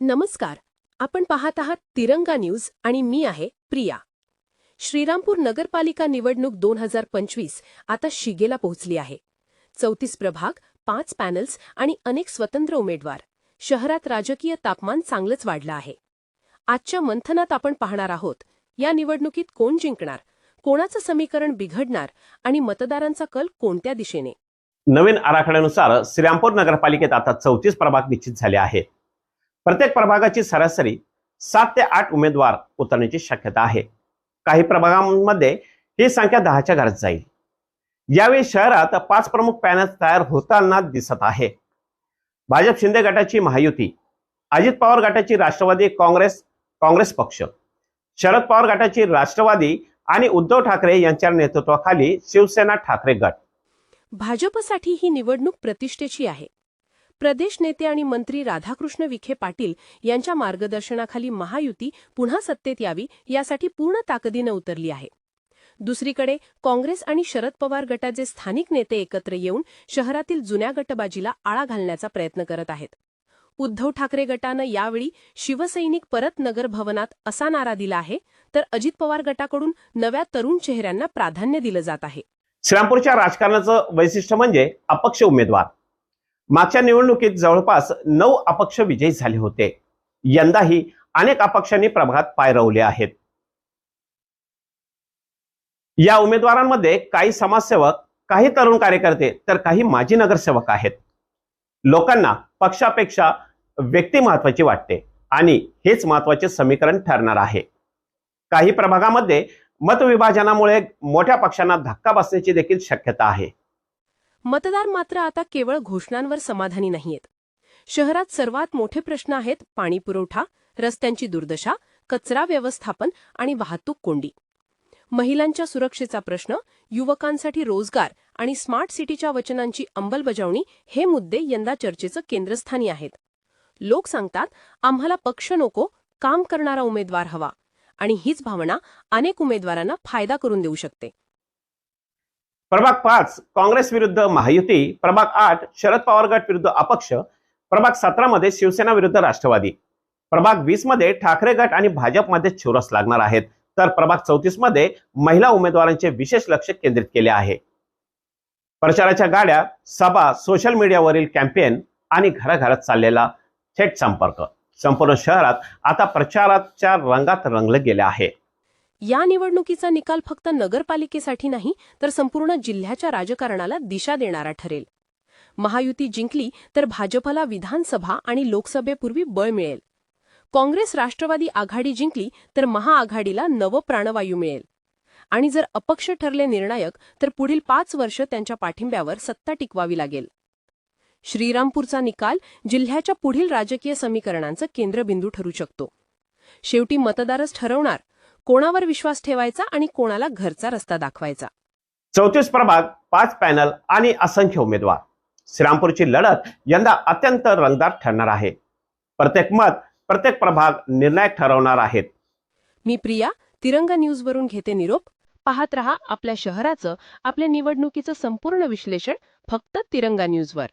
नमस्कार. आपण पाहत आहात तिरंगा न्यूज आणि मी आहे प्रिया. श्रीरामपूर नगरपालिका निवडणूक दोन हजार पंचवीस आता शिगेला पोहोचली आहे. चौतीस प्रभाग पाच पॅनल्स आणि अनेक स्वतंत्र उमेदवार. शहरात राजकीय तापमान चांगलंच वाढलं आहे. आजच्या मंथनात आपण पाहणार आहोत या निवडणुकीत कोण जिंकणार कोणाचं समीकरण बिघडणार आणि मतदारांचा कल कोणत्या दिशेने? नवीन आराखड्यानुसार श्रीरामपूर नगरपालिकेत आता चौतीस प्रभाग निश्चित झाले आहेत. प्रत्येक प्रभागाची सरासरी सात ते आठ उमेदवार उतरण्याची शक्यता आहे. काही प्रभागांमध्ये ही संख्या दहाच्या घरात जाईल. यावेळी शहरात पाच प्रमुख पॅनल तयार होताना दिसत आहे. भाजप शिंदे गटाची महायुती अजित पवार गटाची राष्ट्रवादी काँग्रेस काँग्रेस पक्ष शरद पवार गटाची राष्ट्रवादी आणि उद्धव ठाकरे यांच्या नेतृत्वाखाली शिवसेना ठाकरे गट. भाजपसाठी ही निवडणूक प्रतिष्ठेची आहे. प्रदेश नेते आणि मंत्री राधाकृष्ण विखे पाटील यांच्या मार्गदर्शनाखाली महायुती पुन्हा सत्तेत यावी यासाठी पूर्ण ताकदीनं उतरली आहे. दुसरीकडे काँग्रेस आणि शरद पवार गटाचे स्थानिक नेते एकत्र येऊन शहरातील जुन्या गटबाजीला आळा घालण्याचा प्रयत्न करत आहेत. उद्धव ठाकरे गटानं यावेळी शिवसैनिक परत नगर भवनात असा नारा दिला आहे तर अजित पवार गटाकडून नव्या तरुण चेहऱ्यांना प्राधान्य दिलं जात आहे. श्रीरामपूरच्या राजकारणाचं वैशिष्ट्य म्हणजे अपक्ष उमेदवार. मागच्या निवडणुकीत जवळपास नऊ अपक्ष विजयी झाले होते. यंदाही अनेक अपक्षांनी प्रभागात पायरवले आहेत. या उमेदवारांमध्ये काही समाजसेवक काही तरुण कार्यकर्ते तर काही माजी नगरसेवक आहेत. लोकांना पक्षापेक्षा व्यक्ती महत्वाची वाटते आणि हेच महत्त्वाचे समीकरण ठरणार आहे. काही प्रभागामध्ये मतविभाजनामुळे मोठ्या पक्षांना धक्का बसण्याची देखील शक्यता आहे. मतदार मात्र आता केवळ घोषणांवर समाधानी नाहीयेत. शहरात सर्वात मोठे प्रश्न आहेत पाणी पुरवठा रस्त्यांची दुर्दशा कचरा व्यवस्थापन आणि वाहतूक कोंडी. महिलांच्या सुरक्षेचा प्रश्न युवकांसाठी रोजगार आणि स्मार्ट सिटीच्या वचनांची अंमलबजावणी हे मुद्दे यंदा चर्चेचं केंद्रस्थानी आहेत. लोक सांगतात आम्हाला पक्ष नको काम करणारा उमेदवार हवा. आणि हीच भावना अनेक उमेदवारांना फायदा करून देऊ शकते. प्रभाग पाच काँग्रेस विरुद्ध महायुती. प्रभाग आठ शरद पवार गट विरुद्ध अपक्ष. प्रभाग सतरा मध्ये शिवसेना विरुद्ध राष्ट्रवादी. प्रभाग वीसमध्ये ठाकरे गट आणि भाजपमध्ये चौरस लागणार आहेत. तर प्रभाग चौतीसमध्ये महिला उमेदवारांचे विशेष लक्ष केंद्रित केले आहे. प्रचाराच्या गाड्या सभा सोशल मीडियावरील कॅम्पेन आणि घराघरात चाललेला थेट संपर्क. संपूर्ण शहरात आता प्रचाराच्या रंगात रंगलं गेले आहे. या निवडणुकीचा निकाल फक्त नगरपालिकेसाठी नाही तर संपूर्ण जिल्ह्याच्या राजकारणाला दिशा देणारा ठरेल. महायुती जिंकली तर भाजपला विधानसभा आणि लोकसभेपूर्वी बळ मिळेल. काँग्रेस राष्ट्रवादी आघाडी जिंकली तर महाआघाडीला नवं प्राणवायू मिळेल. आणि जर अपक्ष ठरले निर्णायक तर पुढील पाच वर्ष त्यांच्या पाठिंब्यावर सत्ता टिकवावी लागेल. श्रीरामपूरचा निकाल जिल्ह्याच्या पुढील राजकीय समीकरणांचं केंद्रबिंदू ठरू शकतो. शेवटी मतदारच ठरवणार कोणावर विश्वास ठेवायचा आणि कोणाला घरचा रस्ता दाखवायचा? चौतीस प्रभाग पाच पॅनल आणि असंख्य उमेदवार. श्रीरामपूरची लढत यंदा अत्यंत रंगदार ठरणार आहे. प्रत्येक मत प्रत्येक प्रभाग निर्णायक ठरवणार आहेत. मी प्रिया तिरंगा न्यूजवरून घेते निरोप. पाहत रहा आपल्या शहराचं आपल्या निवडणुकीचं संपूर्ण विश्लेषण फक्त तिरंगा न्यूजवर.